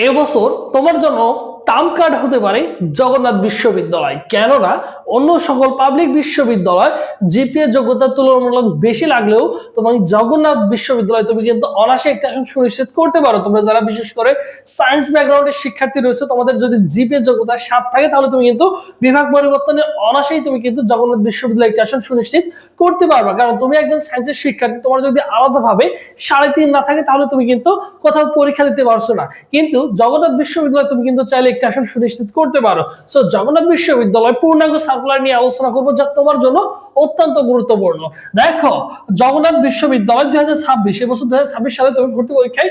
এবছর তোমার জন্য কার্ড হতে পারে জগন্নাথ বিশ্ববিদ্যালয়। কেননা, অন্য সকল পাবলিক বিশ্ববিদ্যালয় জিপিএ যোগ্যতা তুলনামূলক বেশি লাগলেও তোমার জগন্নাথ বিশ্ববিদ্যালয় তুমি কিন্তু অনাসে একটা আসন সুনিশ্চিত করতে পারো। তোমরা যারা বিশেষ করে সায়েন্স ব্যাকগ্রাউন্ডের শিক্ষার্থী রয়েছে, তোমাদের যদি জিপিএ যোগ্যতা সাত থাকে, তাহলে তুমি কিন্তু বিভাগ পরিবর্তনে অনাসেই তুমি কিন্তু জগন্নাথ বিশ্ববিদ্যালয় একটা আসন সুনিশ্চিত করতে পারবে। কারণ তুমি একজন সায়েন্সের শিক্ষার্থী, তোমার যদি আলাদাভাবে সাড়ে তিন না থাকে, তাহলে তুমি কিন্তু কোথাও পরীক্ষা দিতে পারছ না। কিন্তু জগন্নাথ বিশ্ববিদ্যালয় তুমি কিন্তু চাইলে একটা সুনিশ্চিত করতে পারো। সো জগন্নাথ বিশ্ববিদ্যালয় পূর্ণাঙ্গ সার্কুলার নিয়ে আলোচনা করব যা তোমার জন্য অত্যন্ত গুরুত্বপূর্ণ। দেখো, জগন্নাথ বিশ্ববিদ্যালয় দুই হাজার ছাব্বিশ বছর দুই হাজার ছাব্বিশ সালে তুমি ভর্তি পরীক্ষায়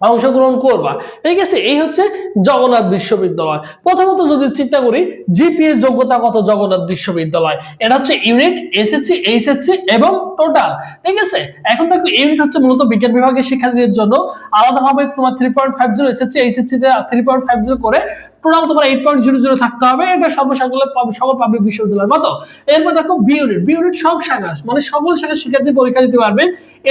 অংশগ্রহণ করবা। ঠিক আছে? এই হচ্ছে জগন্নাথ বিশ্ববিদ্যালয়। প্রথমত যদি চিন্তা করি, জিপিএ যোগ্যতা কত জগন্নাথ বিশ্ববিদ্যালয়? এটা হচ্ছে ইউনিট, এসএসসি, এইচএসসি এবং টোটাল। ঠিক আছে? এখন দেখো, ইউনিট হচ্ছে মূলত বিজ্ঞান বিভাগের শিক্ষার্থীদের জন্য। আলাদাভাবে তোমার three point five zero SSC, HSC তে থ্রি পয়েন্ট ফাইভ জিরো করে টোটাল তোমার এইট পয়েন্ট জিরো জিরো থাকতে হবে। এটা সর্বসাকল সকল পাবলিক বিশ্ববিদ্যালয়ের মতো। এরপর দেখো বি ইউনিট বি ইউনিট সব শাখা মানে সকল শাখার শিক্ষার্থী পরীক্ষা দিতে পারবে।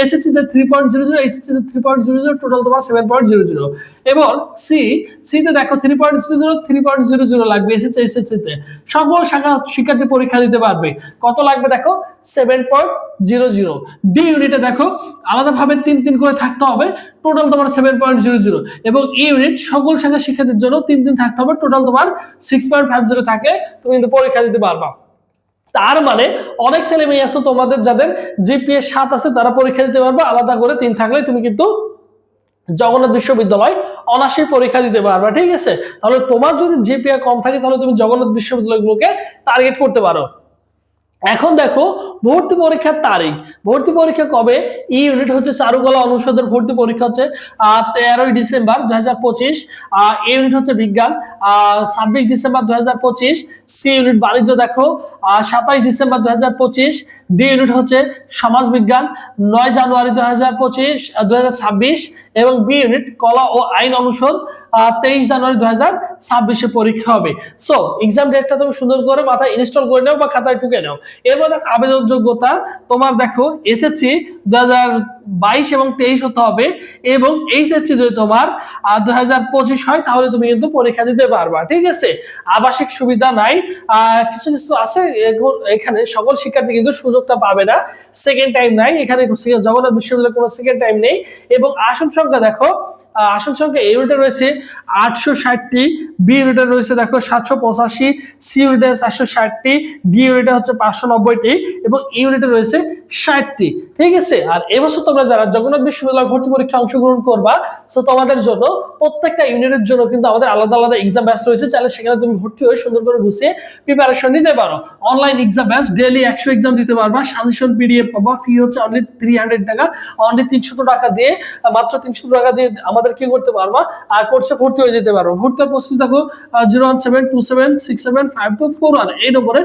এসএসসি তে three point zero zero HSC তে three point zero zero total তোমার সেভেন পয়েন্ট জিরো জিরো এবং সি সি তে দেখো three point zero zero three point zero zero লাগবে এসএসসি এইচএসসি তে। সকল শাখা শিক্ষার্থী পরীক্ষা দিতে পারবে। কত লাগবে দেখো? Seven point zero zero D ইউনিটে দেখো, আলাদাভাবে তিন তিন করে থাকতে হবে টোটাল তোমার সেভেন পয়েন্ট জিরো জিরো এবং ই ইউনিট সকল শাখা শিক্ষার্থীর জন্য তিন তিন থাকতে হবে টোটাল তোমার সিক্স পয়েন্ট ফাইভ জিরো থাকে, তুমি কিন্তু পরীক্ষা দিতে পারবা। তার মানে অনেক ছেলে মেয়ে আছে তোমাদের যাদের জিপিএ সাত আছে, তারা পরীক্ষা দিতে পারবে, আলাদা করে তিন থাকলে তুমি কিন্তু জগন্নাথ বিশ্ববিদ্যালয় অনাসী পরীক্ষা দিতে পারবে, ঠিক আছে? তাহলে তোমার যদি জিপিএ কম থাকে, তাহলে তুমি জগন্নাথ বিশ্ববিদ্যালয়গুলোকে টার্গেট করতে পারো। এখন দেখো, ভর্তি পরীক্ষার তারিখ। ভর্তি পরীক্ষা কবে? ই ইউনিট হচ্ছে চারুকলা অনুষদের ভর্তি পরীক্ষা হচ্ছে তেরোই ডিসেম্বর দু হাজার পঁচিশ। এ ইউনিট হচ্ছে বিজ্ঞান। ছাব্বিশ ডিসেম্বর দু হাজার পঁচিশ। সি ইউনিট বাণিজ্য দেখো সাতাইশ ডিসেম্বর দু হাজার পঁচিশ। ডি ইউনিট হচ্ছে সমাজ বিজ্ঞান নয় জানুয়ারি দু হাজার পঁচিশ দু হাজার ছাব্বিশ এবং বি ইউনিট কলা ও আইন অনুষদ তেইশ জানুয়ারি দু হাজার ছাব্বিশে পরীক্ষা হবে। সো এক্সাম ডেটটা তুমি সুন্দর করে মাথায় ইনস্টল করে নাও বা খাতায় টুকে নাও। এরপর আবেদন যোগ্যতা তোমার দেখো এসএসসি দু হাজার বাইশ এবং তেইশ হতে হবে এবং এইচ এস সি যদি তোমার দুই হাজার পঁচিশ হয়, তাহলে তুমি কিন্তু পরীক্ষা দিতে পারবা, ঠিক আছে? আবাসিক সুবিধা নাই কিছু কিছু আছে এখানে সকল শিক্ষার্থী কিন্তু সুযোগটা পাবে না সেকেন্ড টাইম নাই, এখানে জগন্নাথ বিশ্ববিদ্যালয়ের কোনো সেকেন্ড টাইম নেই, এবং আসন সংখ্যা দেখো আসন সংখ্যা এই ইউনিটে রয়েছে আটশো ষাটটি বি ইউনিটে রয়েছে দেখো সাতশো পঁচাশি সি ইউনিটে চারশো ষাটটি ডি ইউনিটে হচ্ছে পাঁচশো নব্বইটি এবং ই ইউনিটে রয়েছে ষাটটি, ঠিক আছে? আর এবছর তোমরা যারা জগন্নাথ বিশ্ববিদ্যালয় ভর্তি পরীক্ষা অংশগ্রহণ করবা তো তোমাদের জন্য প্রত্যেকটা ইউনিটের জন্য কিন্তু আমাদের আলাদা আলাদা এক্সাম ব্যাচ রয়েছে, চাইলে সেখানে তুমি ভর্তি হয়ে সুন্দর করে গুছিয়ে প্রিপারেশন নিতে পারো। অনলাইন এক্সাম ব্যাচ ডেলি একশো এক্সাম দিতে পারবা সাজেশন পিডিএফ পাবা ফি হচ্ছে অনলি থ্রি হান্ড্রেড টাকা অনলি তিনশো টাকা দিয়ে, মাত্র তিনশো টাকা দিয়ে আমাদের কি করতে পারবা? আর কোর্সে ভর্তি হয়ে যেতে পারো। ভর্তি প্রসেস দেখো zero one seven two seven six seven five two four one এই নম্বরে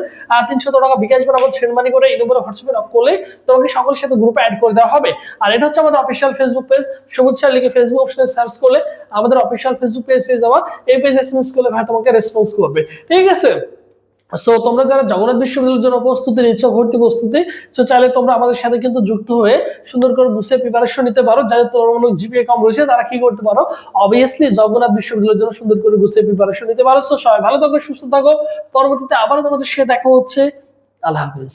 তিনশো টাকা বিকাশ বরাবর সেন্ড মানি করে এই নম্বরে হোয়াটসঅ্যাপে অফ করলে তোমাকে সকলের সাথে গ্রুপে অ্যাড করে দেওয়া হবে। আর এটা হচ্ছে আমাদের official Facebook page Sabuj sir লিখে ফেসবুক অপশনে সার্চ করলে আমাদের অফিসিয়াল ফেসবুক পেজ পেয়ে যাওয়া এই পেজ এসএমএস করলে ভাই তোমাকে রেসপন্স করবে। ঠিক আছে? সো তোমরা যারা জগন্নাথ বিশ্ববিদ্যালয়ের জন্য প্রস্তুতি নিচ্ছ, ভর্তি প্রস্তুতি সো চাইলে তোমরা আমাদের সাথে কিন্তু যুক্ত হয়ে সুন্দর করে গুছিয়ে প্রিপারেশন নিতে পারো। যাদের তুলনামূলক জিপিএ কম রয়েছে, তারা কি করতে পারো? অবভিয়াসলি জগন্নাথ বিশ্ববিদ্যালয়ের জন্য সুন্দর করে গুছিয়ে প্রিপারেশন নিতে পারো। সো সবাই ভালো থাকো, সুস্থ থাকো। পরবর্তীতে আবারও তোমাদের সে দেখা হচ্ছে। আল্লাহ হাফিজ।